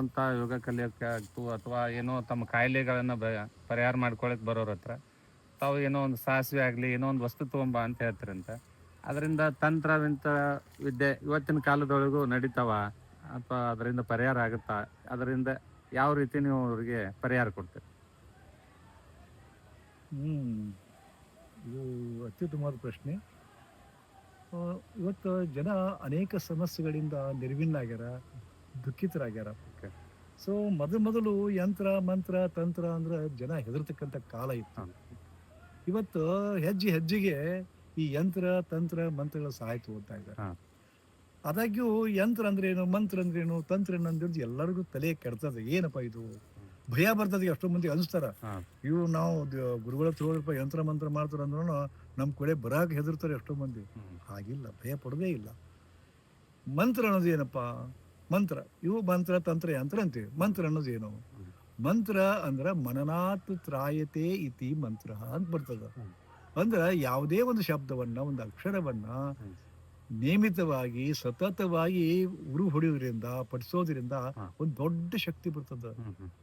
ಅಂತ ಯೋಗ ಕಲಿಯೋಕ್ಕೆ ಆಗ್ತು ಅಥವಾ ಏನೋ ತಮ್ಮ ಕಾಯಿಲೆಗಳನ್ನ ಪರಿಹಾರ ಮಾಡ್ಕೊಳಕ್ ಬರೋರ ಹತ್ರ, ತಾವು ಏನೋ ಒಂದು ಸಾಸಿವೆ ಆಗಲಿ, ಏನೋ ಒಂದು ವಸ್ತು ತೊಗೊಂಬ ಅಂತ ಹೇಳ್ತಾರಂತ. ಅದರಿಂದ ತಂತ್ರವಿಂತ ವಿದ್ಯೆ ಇವತ್ತಿನ ಕಾಲದೊಳಗೂ ನಡೀತಾವ, ಅಥವಾ ಅದರಿಂದ ಪರಿಹಾರ ಆಗುತ್ತಾ, ಅದರಿಂದ ಯಾವ ರೀತಿ ನೀವು ಅವ್ರಿಗೆ ಪರಿಹಾರ ಕೊಡ್ತೀರಿ? ಹ್ಮ್, ಇದು ಅತ್ಯುತ್ತಮವಾದ ಪ್ರಶ್ನೆ. ಇವತ್ತು ಜನ ಅನೇಕ ಸಮಸ್ಯೆಗಳಿಂದ ನಿರ್ವಿನ್ನಾಗ್ಯಾರ ದುಃಖಿತರಾಗ್ಯಾರ. ಸೊ ಮೊದಲು ಮೊದಲು ಯಂತ್ರ ಮಂತ್ರ ತಂತ್ರ ಅಂದ್ರೆ ಜನ ಹೆದರ್ತಕ್ಕಂಥ ಕಾಲ ಇತ್ತು. ಇವತ್ತು ಹೆಜ್ಜೆ ಹೆಜ್ಜೆಗೆ ಈ ಯಂತ್ರ ತಂತ್ರ ಮಂತ್ರಗಳ ಸಹಾಯ ತಗೋತಾ ಇದ್ದಾರೆ. ಆದಾಗ್ಯೂ ಯಂತ್ರ ಅಂದ್ರೇನು ಮಂತ್ರ ಅಂದ್ರೇನು ತಂತ್ರ ಅಂದ್ರೆ ಎಲ್ಲರಿಗೂ ತಲೆ ಕೆಡ್ತದೆ. ಏನಪ್ಪ ಇದು? ಭಯ ಬರ್ತದೆ ಎಷ್ಟೋ ಮಂದಿ ಅನಿಸ್ತಾರ. ಇವ್ರು ನಾವು ಗುರುಗಳ ತಗೊಳ್ಪ ಯಂತ್ರ ಮಂತ್ರ ಮಾಡ್ತಾರ ಅಂದ್ರೂ ನಮ್ಮ ಕಡೆ ಬರಾಕ್ ಹೆದರ್ತಾರೆ ಎಷ್ಟೋ ಮಂದಿ. ಹಾಗಿಲ್ಲ ಭಯ ಪಡೋದೇ ಇಲ್ಲ. ಮಂತ್ರ ಅನ್ನೋದು ಏನಪ್ಪ? ಮಂತ್ರ. ಇವು ಮಂತ್ರ ತಂತ್ರ ಯಂತ್ರ ಅಂತೀವಿ. ಮಂತ್ರ ಅನ್ನೋದು ಏನು? ಮಂತ್ರ ಅಂದ್ರ ಮನನಾತ್ ತ್ರಾಯತೆ ಇತಿ ಮಂತ್ರ ಅಂತ ಬರ್ತದ. ಅಂದ್ರೆ ಯಾವುದೇ ಒಂದು ಶಬ್ದವನ್ನ ಒಂದು ಅಕ್ಷರವನ್ನ ನಿಯಮಿತವಾಗಿ ಸತತವಾಗಿ ಉರು ಹೊಡೆಯೋದ್ರಿಂದ ಪಡಿಸೋದ್ರಿಂದ ಒಂದು ದೊಡ್ಡ ಶಕ್ತಿ ಬರ್ತದ.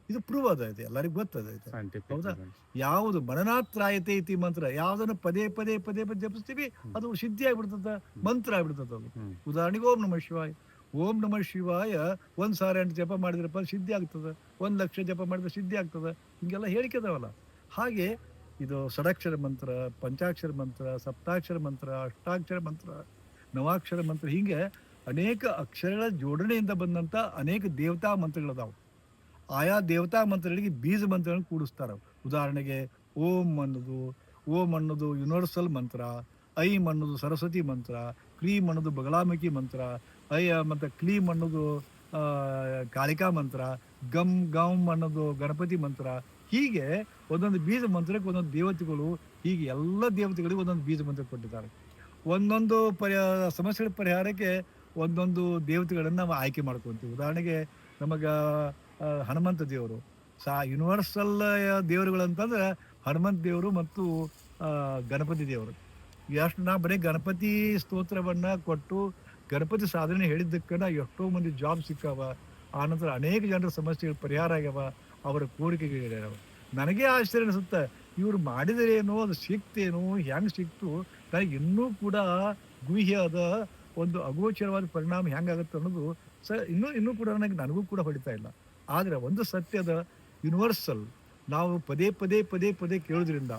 ಇದು ಪ್ರೂವ್ ಅದ ಇದೆ ಎಲ್ಲರಿಗೂ ಗೊತ್ತದ ಇದು. Scientific ಹೌದಾ? ಯಾವುದು ಮನನಾತ್ರಾಯತೆ ಇತಿ ಮಂತ್ರ ಯಾವ್ದನ್ನ ಪದೇ ಪದೇ ಪದೇ ಪದೇ ಜಪಿಸ್ತೀವಿ ಅದು ಸಿದ್ಧಿ ಆಗ್ಬಿಡ್ತದ ಮಂತ್ರ ಆಗ್ಬಿಡ್ತದ ಅದು. ಉದಾಹರಣೆಗೆ ಓಂ ನಮ ಶಿವಾಯ. ಓಂ ನಮ ಶಿವಾಯ. ಒಂದ್ ಸಾವಿರ ಎಂಟು ಜಪ ಮಾಡಿದ್ರಪ್ಪ ಸಿದ್ಧಿ ಆಗ್ತದೆ. ಒಂದು ಲಕ್ಷ ಜಪ ಮಾಡಿದ್ರೆ ಸಿದ್ಧಿ ಆಗ್ತದೆ. ಹಿಂಗೆಲ್ಲ ಹೇಳಿಕೆ ಹಾಗೆ ಇದು ಷಡಕ್ಷರ ಮಂತ್ರ, ಪಂಚಾಕ್ಷರ ಮಂತ್ರ, ಸಪ್ತಾಕ್ಷರ ಮಂತ್ರ, ಅಷ್ಟಾಕ್ಷರ ಮಂತ್ರ, ನವಾಕ್ಷರ ಮಂತ್ರ, ಹೀಗೆ ಅನೇಕ ಅಕ್ಷರಗಳ ಜೋಡಣೆಯಿಂದ ಬಂದಂತ ಅನೇಕ ದೇವತಾ ಮಂತ್ರಗಳದಾವು. ಆಯಾ ದೇವತಾ ಮಂತ್ರಗಳಿಗೆ ಬೀಜ ಮಂತ್ರಗಳನ್ನು ಕೂಡಿಸ್ತಾರ ಉದಾಹರಣೆಗೆ ಓಂ ಅನ್ನೋದು ಓಂ ಅನ್ನೋದು ಯೂನಿವರ್ಸಲ್ ಮಂತ್ರ, ಐ ಅನ್ನೋದು ಸರಸ್ವತಿ ಮಂತ್ರ ಕ್ರೀಮ್ ಅನ್ನೋದು ಬಗಲಾಮುಖಿ ಮಂತ್ರ ಐ ಮತ್ತು ಕ್ಲೀಮ್ ಅನ್ನೋದು ಕಾಳಿಕಾ ಮಂತ್ರ, ಗಮ್ ಗಮ್ ಅನ್ನೋದು ಗಣಪತಿ ಮಂತ್ರ, ಹೀಗೆ ಒಂದೊಂದು ಬೀಜ ಮಂತ್ರಕ್ಕೆ ಒಂದೊಂದು ದೇವತೆಗಳು, ಹೀಗೆ ಎಲ್ಲ ದೇವತೆಗಳಿಗೆ ಒಂದೊಂದು ಬೀಜ ಮಂತ್ರ ಕೊಟ್ಟಿದ್ದಾರೆ. ಒಂದೊಂದು ಪರಿಹಾರ ಸಮಸ್ಯೆಗಳ ಪರಿಹಾರಕ್ಕೆ ಒಂದೊಂದು ದೇವತೆಗಳನ್ನು ನಾವು ಆಯ್ಕೆ ಮಾಡ್ಕೊತೀವಿ. ಉದಾಹರಣೆಗೆ ನಮಗ ಹನುಮಂತ ದೇವರು. ಸಾ ಯೂನಿವರ್ಸಲ್ ದೇವರುಗಳಂತಂದ್ರೆ ಹನುಮಂತ ದೇವರು ಮತ್ತು ಗಣಪತಿ ದೇವರು. ಎಷ್ಟು ನಾ ಬರೀ ಗಣಪತಿ ಸ್ತೋತ್ರವನ್ನ ಕೊಟ್ಟು ಗಣಪತಿ ಸಾಧನೆ ಹೇಳಿದ್ದಕ್ಕನ ಎಷ್ಟೋ ಮಂದಿ ಜಾಬ್ ಸಿಕ್ಕಾವ ಆನಂತರ ಅನೇಕ ಜನರ ಸಮಸ್ಯೆಗಳು ಪರಿಹಾರ ಆಗ್ಯಾವ, ಅವರ ಕೋರಿಕೆಗಳಾಗ್ಯಾವ ನನಗೆ ಆಶ್ಚರ್ಯ ಅನಿಸುತ್ತೆ, ಇವ್ರು ಮಾಡಿದರೇನೋ ಅದು ಸಿಕ್ತೇನೋ ಹೆಂಗೆ ಸಿಕ್ತು, ನನಗೆ ಇನ್ನೂ ಕೂಡ ಗುಹ್ಯದ ಒಂದು ಅಗೋಚರವಾದ ಪರಿಣಾಮ ಹೆಂಗಾಗುತ್ತೆ ಅನ್ನೋದು ಸ, ಇನ್ನೂ ಇನ್ನೂ ಕೂಡ ನನಗೆ, ನನಗೂ ಕೂಡ ಹೊಡಿತಾ ಇಲ್ಲ. ಆದರೆ ಒಂದು ಸತ್ಯದ ಯೂನಿವರ್ಸಲ್ ನಾವು ಪದೇ ಪದೇ ಪದೇ ಪದೇ ಕೇಳೋದ್ರಿಂದ,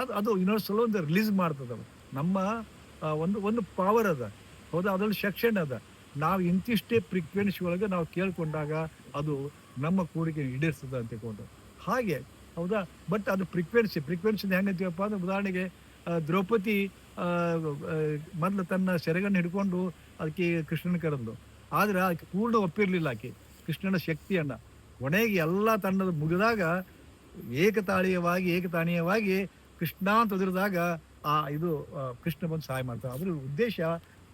ಅದು ಅದು ಯೂನಿವರ್ಸಲ್ ಒಂದು ರಿಲೀಸ್ ಮಾಡ್ತದ ನಮ್ಮ ಒಂದು ಒಂದು ಪವರ್ ಅದ. ಹೌದಾ ಅದ್ರಲ್ಲಿ ಸೆಕ್ಷನ್ ಅದ. ನಾವು ಇಂತಿಷ್ಟೇ ಫ್ರೀಕ್ವೆನ್ಸಿ ಒಳಗೆ ನಾವು ಕೇಳ್ಕೊಂಡಾಗ ಅದು ನಮ್ಮ ಕೂಡಿಕೆ ಈಡೇರ್ಸದ ಅಂತ ತಿಳ್ಕೊಂಡು ಹಾಗೆ, ಹೌದಾ? ಬಟ್ ಅದು ಫ್ರೀಕ್ವೆನ್ಸಿ ಫ್ರೀಕ್ವೆನ್ಸಿ ಹೆಂಗಂತೀವಪ್ಪ ಅಂದ್ರೆ ಉದಾಹರಣೆಗೆ ದ್ರೌಪದಿ ಮೊದ್ಲು ತನ್ನ ಸೆರೆಗನ್ನು ಹಿಡ್ಕೊಂಡು ಅದಕ್ಕೆ ಕೃಷ್ಣನ ಕರೆದ್ಲು. ಆದ್ರೆ ಆಕೆ ಪೂರ್ಣ ಒಪ್ಪಿರಲಿಲ್ಲ ಆಕೆ, ಕೃಷ್ಣನ ಶಕ್ತಿಯನ್ನ. ಕೊನೆಗೆ ಎಲ್ಲ ತನ್ನದು ಮುಗಿದಾಗ ಏಕತಾಳೀಯವಾಗಿ ಏಕತಾಣೀಯವಾಗಿ ಕೃಷ್ಣ ಅಂತ ಆ, ಇದು ಕೃಷ್ಣ ಬಂದು ಸಹಾಯ ಮಾಡ್ತಾರೆ ಅದ್ರ ಉದ್ದೇಶ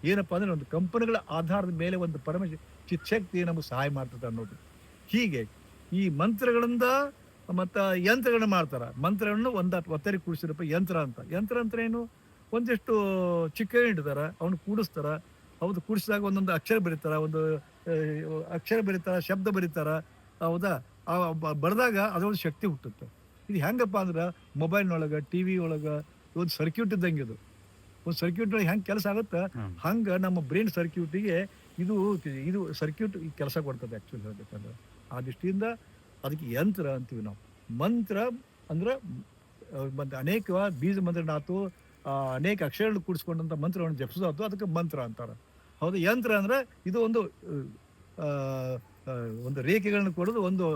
ಏನಪ್ಪಾ ಅಂದ್ರೆ ಒಂದು ಕಂಪನಿಗಳ ಆಧಾರದ ಮೇಲೆ ಒಂದು ಪರಮ ಚಿತ್ಶಕ್ತಿ ನಮಗೆ ಸಹಾಯ ಮಾಡ್ತದೆ ಅನ್ನೋದು. ಹೀಗೆ ಈ ಮಂತ್ರಗಳಿಂದ ಮತ್ತು ಯಂತ್ರಗಳನ್ನ ಮಾಡ್ತಾರೆ. ಮಂತ್ರಗಳನ್ನು ಒಂದು ಒತ್ತರಿ ಕೂಡಿಸಿರಪ್ಪ, ಯಂತ್ರ ಅಂತ. ಯಂತ್ರ ಅಂತ ಏನು? ಒಂದಿಷ್ಟು ಚಿಕ್ಕ ಇಡ್ತಾರ ಅವನು ಕೂಡಿಸ್ತಾರೆ. ಹೌದು, ಕೂಡಿಸಿದಾಗ ಒಂದೊಂದು ಅಕ್ಷರ ಬರೀತಾರ, ಒಂದು ಅಕ್ಷರ ಬರೀತಾರ, ಶಬ್ದ ಬರೀತಾರ. ಹೌದಾ? ಬರೆದಾಗ ಅದೊಂದು ಶಕ್ತಿ ಹುಟ್ಟುತ್ತೆ. ಇದು ಹೆಂಗಪ್ಪ ಅಂದ್ರೆ ಮೊಬೈಲ್ನೊಳಗೆ ಟಿ ವಿ ಒಳಗೆ ಒಂದು ಸರ್ಕ್ಯೂಟ್ ಇದ್ದಂಗೆ ಇದು. ಒಂದು ಸರ್ಕ್ಯೂಟ್ ಹೆಂಗೆ ಕೆಲಸ ಆಗುತ್ತೆ. ಹಂಗೆ ನಮ್ಮ ಬ್ರೈನ್ ಸರ್ಕ್ಯೂಟಿಗೆ ಇದು ಇದು ಸರ್ಕ್ಯೂಟ್ ಕೆಲಸ ಕೊಡ್ತದೆ ಆ್ಯಕ್ಚುಲಿ ಹೇಳ್ಬೇಕಂದ್ರೆ. ಆ ದೃಷ್ಟಿಯಿಂದ ಅದಕ್ಕೆ ಯಂತ್ರ ಅಂತೀವಿ ನಾವು. ಮಂತ್ರ ಅಂದ್ರೆ ಮತ್ತು ಅನೇಕ ಬೀಜ ಮಂತ್ರನಾತು ಅನೇಕ ಅಕ್ಷರಗಳು ಕೂಡಿಸ್ಕೊಂಡಂಥ ಮಂತ್ರವನ್ನು ಜಪಿಸೋದು ಅದಕ್ಕೆ ಮಂತ್ರ ಅಂತಾರೆ. ಹೌದು ಯಂತ್ರ ಅಂದ್ರೆ ಇದು ಒಂದು ಒಂದು ರೇಖೆಗಳನ್ನು ಕೊಡೋದು ಒಂದು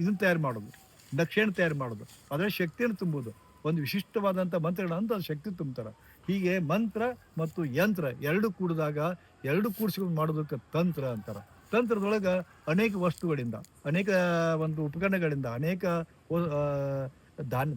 ಇದನ್ನ ತಯಾರು ಮಾಡೋದು ನಕ್ಷೆಯನ್ನು ತಯಾರು ಮಾಡೋದು. ಅದರ ಶಕ್ತಿಯನ್ನು ತುಂಬೋದು. ಒಂದು ವಿಶಿಷ್ಟವಾದಂಥ ಮಂತ್ರಗಳಂತ ಅದು ಶಕ್ತಿ ತುಂಬ್ತಾರೆ. ಹೀಗೆ ಮಂತ್ರ ಮತ್ತು ಯಂತ್ರ ಎರಡು ಕೂಡಿದಾಗ ಎರಡು ಕೂಡಿಸ್ಕೊಂಡು ಮಾಡೋದಕ್ಕೆ ತಂತ್ರ ಅಂತಾರೆ. ತಂತ್ರದೊಳಗೆ ಅನೇಕ ವಸ್ತುಗಳಿಂದ, ಅನೇಕ ಒಂದು ಉಪಕರಣಗಳಿಂದ, ಅನೇಕ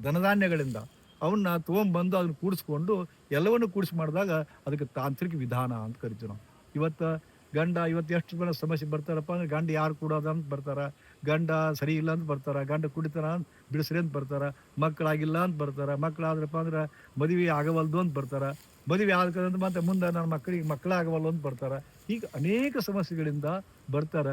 ಧನಧಾನ್ಯಗಳಿಂದ ಅವನ್ನ ತೊಗೊಂಬಂದು ಅದನ್ನ ಕೂಡಿಸ್ಕೊಂಡು ಎಲ್ಲವನ್ನು ಕೂಡಿಸಿ ಮಾಡಿದಾಗ ಅದಕ್ಕೆ ತಾಂತ್ರಿಕ ವಿಧಾನ ಅಂತ ಕರಿತೀವಿ ನಾವು. ಇವತ್ತು ಗಂಡ ಇವತ್ತು ಎಷ್ಟು ಜನ ಸಮಸ್ಯೆ ಬರ್ತಾರಪ್ಪ ಅಂದ್ರೆ ಗಂಡ ಯಾರು ಕೂಡೋದ ಅಂತ ಬರ್ತಾರ, ಗಂಡ ಸರಿ ಇಲ್ಲ ಅಂತ ಬರ್ತಾರ, ಗಂಡ ಕುಡಿತಾರ ಅಂತ ಬಿಡಿಸ್ರಿ ಅಂತ ಬರ್ತಾರ, ಮಕ್ಕಳಾಗಿಲ್ಲ ಅಂತ ಬರ್ತಾರ, ಮಕ್ಕಳಾದ್ರಪ್ಪ ಅಂದ್ರೆ ಮದುವೆ ಆಗವಲ್ದು ಅಂತ ಬರ್ತಾರ, ಮದುವೆ ಆದ ಮತ್ತೆ ಮುಂದೆ ನನ್ನ ಮಕ್ಕಳಿಗೆ ಮಕ್ಕಳಾಗವಲ್ಲ ಅಂತ ಬರ್ತಾರ. ಈಗ ಅನೇಕ ಸಮಸ್ಯೆಗಳಿಂದ ಬರ್ತಾರ.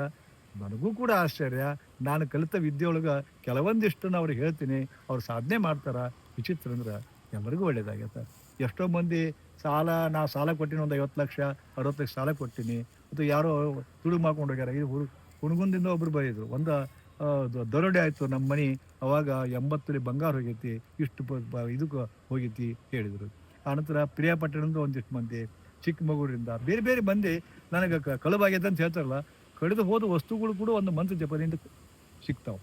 ನನಗೂ ಕೂಡ ಆಶ್ಚರ್ಯ. ನಾನು ಕಲಿತ ವಿದ್ಯೆಯೊಳಗೆ ಕೆಲವೊಂದಿಷ್ಟನ್ನು ಅವ್ರಿಗೆ ಹೇಳ್ತೀನಿ, ಅವ್ರು ಸಾಧನೆ ಮಾಡ್ತಾರ. ವಿಚಿತ್ರ ಅಂದ್ರೆ ಎಲ್ಲರಿಗೂ ಒಳ್ಳೇದಾಗೈತೆ ಎಷ್ಟೋ ಮಂದಿ ಸಾಲ, ನಾ ಸಾಲ ಕೊಟ್ಟಿನಿ ಒಂದು ಐವತ್ತು ಲಕ್ಷ, ಅರವತ್ತು ಲಕ್ಷ ಸಾಲ ಕೊಟ್ಟಿನಿ. ಅಥವಾ ಯಾರೋ ತುಳು ಮಾಡ್ಕೊಂಡು ಹೋಗ್ಯಾರ. ಇದು ಹುಡುಗ ಹುಣಗುಂದಿಂದ ಒಬ್ರು ಬೈದ್ರು. ಒಂದು ದರೋಡೆ ಆಯಿತು ನಮ್ಮ ಮನೆ, ಅವಾಗ ಎಂಬತ್ತರಲ್ಲಿ ಬಂಗಾರ ಹೋಗೈತಿ, ಇಷ್ಟು ಇದಕ್ಕೆ ಹೋಗೈತಿ ಹೇಳಿದರು. ಆನಂತರ ಪ್ರಿಯಾಪಟ್ಟಣದಿಂದ ಒಂದಿಷ್ಟು ಮಂದಿ, ಚಿಕ್ಕಮಗಳೂರಿಂದ ಬೇರೆ ಬೇರೆ ಮಂದಿ, ನನಗೆ ಕಳುವಾಗೈತೆ ಅಂತ ಹೇಳ್ತಾರಲ್ಲ, ಕಡಿದು ಹೋದ ವಸ್ತುಗಳು ಕೂಡ ಒಂದು ಮಂತ್ರ ಜಪದಿಂದ ಸಿಗ್ತಾವೆ.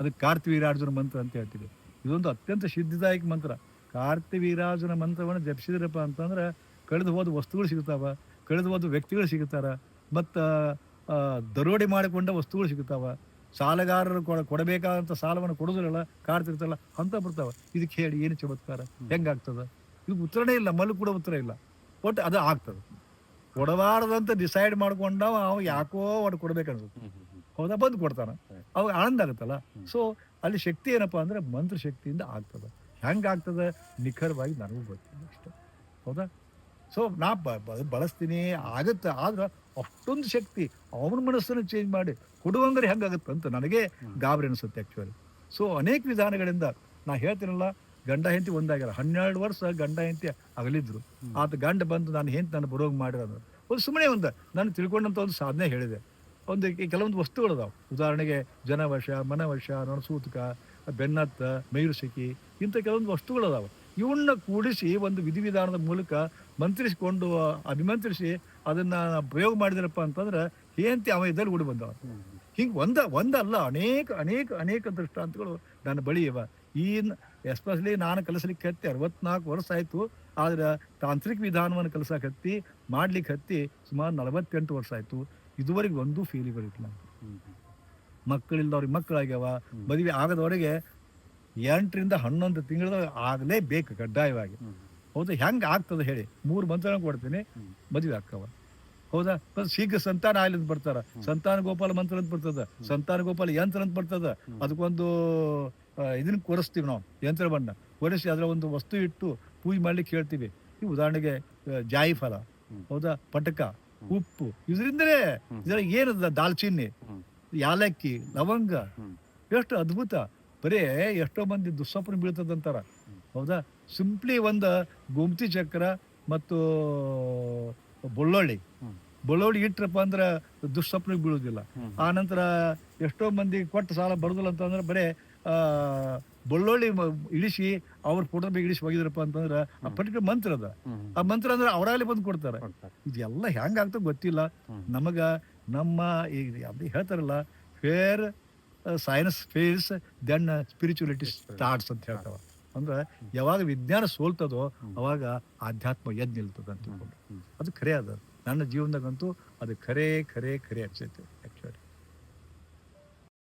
ಅದಕ್ಕೆ ಕಾರ್ತಿವೀರಾರ್ಜುನ ಮಂತ್ರ ಅಂತ ಹೇಳ್ತೀವಿ. ಇದೊಂದು ಅತ್ಯಂತ ಸಿದ್ಧಿದಾಯಕ ಮಂತ್ರ. ಕಾರ್ತಿವೀರಾರ್ಜುನ ಮಂತ್ರವನ್ನು ಜಪಿಸಿದ್ರಪ್ಪ ಅಂತಂದ್ರೆ ಕಳೆದು ಹೋದ ವಸ್ತುಗಳು ಸಿಗ್ತಾವ ಕಳೆದು ಹೋದ ವ್ಯಕ್ತಿಗಳು ಸಿಗ್ತಾರ, ಮತ್ತು ದರೋಡೆ ಮಾಡಿಕೊಂಡ ವಸ್ತುಗಳು ಸಿಗ್ತಾವ. ಸಾಲಗಾರರು ಕೊಡ ಕೊಡಬೇಕಾದಂಥ ಸಾಲವನ್ನು ಕೊಡೋದಿಲ್ಲ ಕಾಡ್ತಿರ್ತಲ್ಲ ಅಂತ ಬರ್ತಾವೆ ಇದಕ್ಕೆ ಹೇಳಿ ಏನು ಚಮತ್ಕಾರ? ಹೆಂಗಾಗ್ತದ? ಇದು ಉತ್ತರನೇ ಇಲ್ಲ ಮಲ್ಲು ಕೂಡ ಉತ್ತರ ಇಲ್ಲ. ಒಟ್ಟು ಅದು ಆಗ್ತದೆ. ಕೊಡಬಾರ್ದಂತ ಡಿಸೈಡ್ ಮಾಡ್ಕೊಂಡವ ಅವ ಯಾಕೋ ಒಟ್ಟು ಕೊಡ್ಬೇಕನ್ಸುತ್ತೆ. ಹೌದಾ? ಬಂದು ಕೊಡ್ತಾನೆ. ಅವಾಗ ಆನಂದ ಆಗುತ್ತಲ್ಲ? ಸೊ ಅಲ್ಲಿ ಶಕ್ತಿ ಏನಪ್ಪ ಅಂದ್ರೆ ಮಂತ್ರ ಶಕ್ತಿಯಿಂದ ಆಗ್ತದೆ. ಹೆಂಗೆ ಆಗ್ತದೆ ನಿಖರವಾಗಿ ನನಗೂ ಗೊತ್ತಿಲ್ಲ ಅಷ್ಟೇ. ಹೌದಾ? ಸೊ ನಾ ಬಳಸ್ತೀನಿ. ಆಗತ್ತೆ. ಆದ್ರೆ ಅಷ್ಟೊಂದು ಶಕ್ತಿ ಅವನ ಮನಸ್ಸನ್ನು ಚೇಂಜ್ ಮಾಡಿ ಕೊಡುವಂದ್ರೆ ಹೆಂಗಾಗುತ್ತೆ ಅಂತ ನನಗೆ ಗಾಬರಿ ಅನಿಸುತ್ತೆ ಆ್ಯಕ್ಚುಲಿ ಸೊ ಅನೇಕ ವಿಧಾನಗಳಿಂದ ನಾ ಹೇಳ್ತೀನಲ್ಲ ಗಂಡ ಹೆಂಡತಿ ಒಂದಾಗಿಲ್ಲ ಹನ್ನೆರಡು ವರ್ಷ ಗಂಡ ಹೆಂಡತಿ ಅಗಲಿದ್ರು. ಆತ ಗಂಡ ಬಂದು ನಾನು ಹೆಂಡತಿ ನಾನು ಬರೋಂಗ್ ಮಾಡಿರೋದು. ಒಂದು ಸುಮ್ಮನೆ ಒಂದು ನಾನು ತಿಳ್ಕೊಂಡಂಥ ಒಂದು ಸಾಧನೆ ಹೇಳಿದೆ. ಒಂದು ಕೆಲವೊಂದು ವಸ್ತುಗಳು ಅದಾವೆ. ಉದಾಹರಣೆಗೆ ಜನವಶ ಮನವಶ ನೊಣಸೂತಕ ಬೆನ್ನತ್ತ ಮೈರುಸಿಕಿ ಇಂಥ ಕೆಲವೊಂದು ವಸ್ತುಗಳು ಅದಾವೆ. ಇವನ್ನ ಕೂಡಿಸಿ ಒಂದು ವಿಧಿವಿಧಾನದ ಮೂಲಕ ಮಂತ್ರಿಸಿಕೊಂಡು ಅಭಿಮಂತ್ರಿಸಿ ಅದನ್ನ ಪ್ರಯೋಗ ಮಾಡಿದ್ರಪ್ಪ ಅಂತಂದ್ರೆ ಹೇಂತಿ ಅವ ಇದ್ದಲ್ಲಿ ಗುಡಿ ಬಂದವ. ಹಿಂಗೆ ಒಂದ, ಒಂದಲ್ಲ ಅನೇಕ ಅನೇಕ ಅನೇಕ ದೃಷ್ಟಾಂತಗಳು ನನ್ನ ಬಳಿ ಇವ. ಈ ಎಸ್ಪೆಷಲಿ ನಾನು ಕಲಿಸ್ಲಿಕ್ಕೆ ಹತ್ತಿ ಅರವತ್ನಾಲ್ಕು ವರ್ಷ ಆಯಿತು, ಆದ್ರೆ ತಾಂತ್ರಿಕ ವಿಧಾನವನ್ನು ಕಲಿಸಕ್ಕೆ ಹತ್ತಿ, ಮಾಡ್ಲಿಕ್ಕೆ ಹತ್ತಿ ಸುಮಾರು ನಲವತ್ತೆಂಟು ವರ್ಷ ಆಯಿತು. ಇದುವರೆಗೆ ಒಂದು ಫೀಲಿಂಗ್ ಇಲ್ಲ ಮಕ್ಕಳಿಲ್ಲದವ್ರಿಗೆ ಮಕ್ಕಳಾಗ್ಯಾವ, ಮದುವೆ ಆಗದವರೆಗೆ ಎಂಟರಿಂದ ಹನ್ನೊಂದು ತಿಂಗಳ ಆಗಲೇಬೇಕು ಕಡ್ಡಾಯವಾಗಿ. ಹೌದು, ಹೆಂಗೆ ಆಗ್ತದೆ ಹೇಳಿ, ಮೂರು ಮಂತ್ರ ಕೊಡ್ತೀನಿ, ಮದುವೆ ಆಗ್ತಾವ. ಹೌದಾ? ಶೀಘ್ರ ಸಂತಾನ ಆಗ್ಲಿ ಅಂತ ಬರ್ತಾರ ಸಂತಾನ ಗೋಪಾಲ ಮಂತ್ರ ಅಂತ ಬರ್ತದ. ಸಂತಾನ ಗೋಪಾಲ ಯಂತ್ರ ಅಂತ ಬರ್ತದ. ಅದಕ್ಕೊಂದು ಇದನ್ನ ಕೊರಿಸ್ತೀವಿ ನಾವು ಯಂತ್ರ ಬಣ್ಣ. ಕೊರಿಸಿ ಅದರ ಒಂದು ವಸ್ತು ಇಟ್ಟು ಪೂಜೆ ಮಾಡ್ಲಿಕ್ಕೆ ಹೇಳ್ತೀವಿ. ಈ ಉದಾಹರಣೆಗೆ ಜಾಯಿಫಲ ಜಾಯಿ ಫಲ ಹೌದಾ? ಪಟಕ ಉಪ್ಪು ಇದರಿಂದಲೇ ಇದರ ಏನದ? ದಾಲ್ಚಿನ್ನಿ ಯಾಲಕ್ಕಿ ಲವಂಗ. ಎಷ್ಟು ಅದ್ಭುತ. ಬರೇ ಎಷ್ಟೋ ಮಂದಿ ದುಸ್ವಪ್ನ ಬೀಳ್ತದಂತಾರ ಹೌದಾ? ಸಿಂಪ್ಲಿ ಒಂದು ಗುಮ್ತಿ ಚಕ್ರ ಮತ್ತು ಬೆಳ್ಳುಳ್ಳಿ. ಬೊಳ್ಳೊಳ್ಳಿ ಇಟ್ರಪ್ಪ ಅಂದ್ರೆ ದುಸ್ವಪ್ನಕ್ಕೆ ಬೀಳುವುದಿಲ್ಲ ಆ ನಂತರ ಎಷ್ಟೋ ಮಂದಿ ಕೊಟ್ಟು ಸಾಲ ಬರೋದಿಲ್ಲ ಅಂತಂದ್ರೆ ಬರೇ ಆ, ಬೆಳ್ಳುಳ್ಳಿ ಇಳಿಸಿ ಅವ್ರ ಫೋಟೋ ಬಗ್ಗೆ ಇಳಿಸಿ ಹೋಗಿದ್ರಪ್ಪ ಅಂತಂದ್ರೆ ಆ ಪರ್ಟಿಕ್ಯುಲರ್ ಮಂತ್ರ ಅದ. ಆ ಮಂತ್ರ ಅಂದ್ರೆ ಅವರಲ್ಲಿ ಬಂದು ಕೊಡ್ತಾರೆ. ಇದೆಲ್ಲ ಹೆಂಗಾಗ್ತೋ ಗೊತ್ತಿಲ್ಲ. ನಮಗ ನಮ್ಮ ಈಗ ಅದು ಹೇಳ್ತಾರಲ್ಲ where science fails then spirituality starts ಅಂತ ಹೇಳ್ತಾವ ಅಂದ್ರೆ ಯಾವಾಗ ವಿಜ್ಞಾನ ಸೋಲ್ತದೋ ಅವಾಗ ಆಧ್ಯಾತ್ಮ ಎದ್ದು ನಿಲ್ತದೆ ಅಂತ ಅದು ಖರೆ ಅದ ನನ್ನ ಜೀವನದಾಗಂತೂ ಅದು ಖರೆ ಖರೆ ಖರೆ ಅನ್ಸೈತೆ